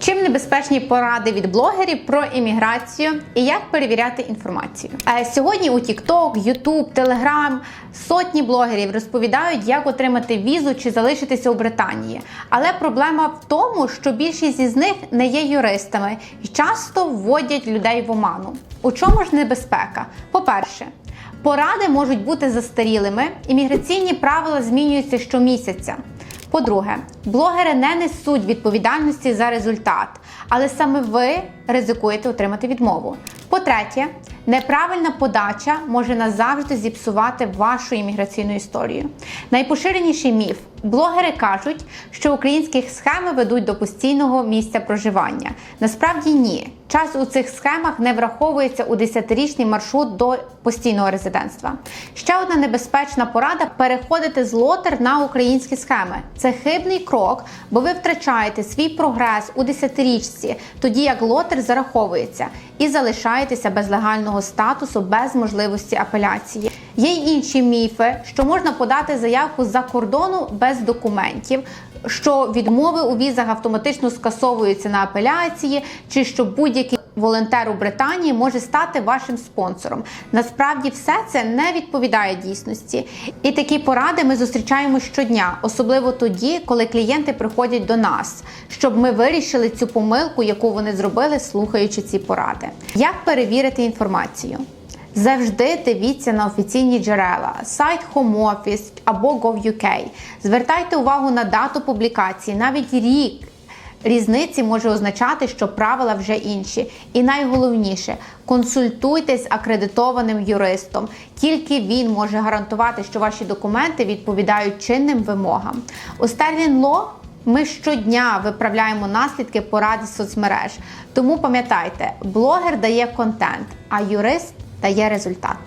Чим небезпечні поради від блогерів про імміграцію і як перевіряти інформацію? Е, Сьогодні у TikTok, YouTube, Telegram сотні блогерів розповідають, як отримати візу чи залишитися у Британії. Але проблема в тому, що більшість із них не є юристами і часто вводять людей в оману. У чому ж небезпека? По-перше, поради можуть бути застарілими, імміграційні правила змінюються щомісяця. По-друге, блогери не несуть відповідальності за результат, але саме ви ризикуєте отримати відмову. По-третє, неправильна подача може назавжди зіпсувати вашу імміграційну історію. Найпоширеніший міф: блогери кажуть, що українські схеми ведуть до постійного місця проживання. Насправді ні. Час у цих схемах не враховується у 10-річний маршрут до постійного резидентства. Ще одна небезпечна порада переходити з лотер на українські схеми. Це хибний крок, бо ви втрачаєте свій прогрес у 10-річці, тоді як лотер зараховується, і залишаєтеся без легального статусу, без можливості апеляції. Є й інші міфи, що можна подати заявку за кордону без документів, що відмови у візах автоматично скасовуються на апеляції, чи що будь-який волонтер у Британії може стати вашим спонсором. Насправді все це не відповідає дійсності. І такі поради ми зустрічаємо щодня, особливо тоді, коли клієнти приходять до нас, щоб ми вирішили цю помилку, яку вони зробили, слухаючи ці поради. Як перевірити інформацію? Завжди дивіться на офіційні джерела, сайт Home Office або Gov.uk. Звертайте увагу на дату публікації, навіть рік. Різниці може означати, що правила вже інші. І найголовніше консультуйтесь з акредитованим юристом. Тільки він може гарантувати, що ваші документи відповідають чинним вимогам. У Sterling Law ми щодня виправляємо наслідки порад із соцмереж. Тому пам'ятайте, блогер дає контент, а юрист дає результат.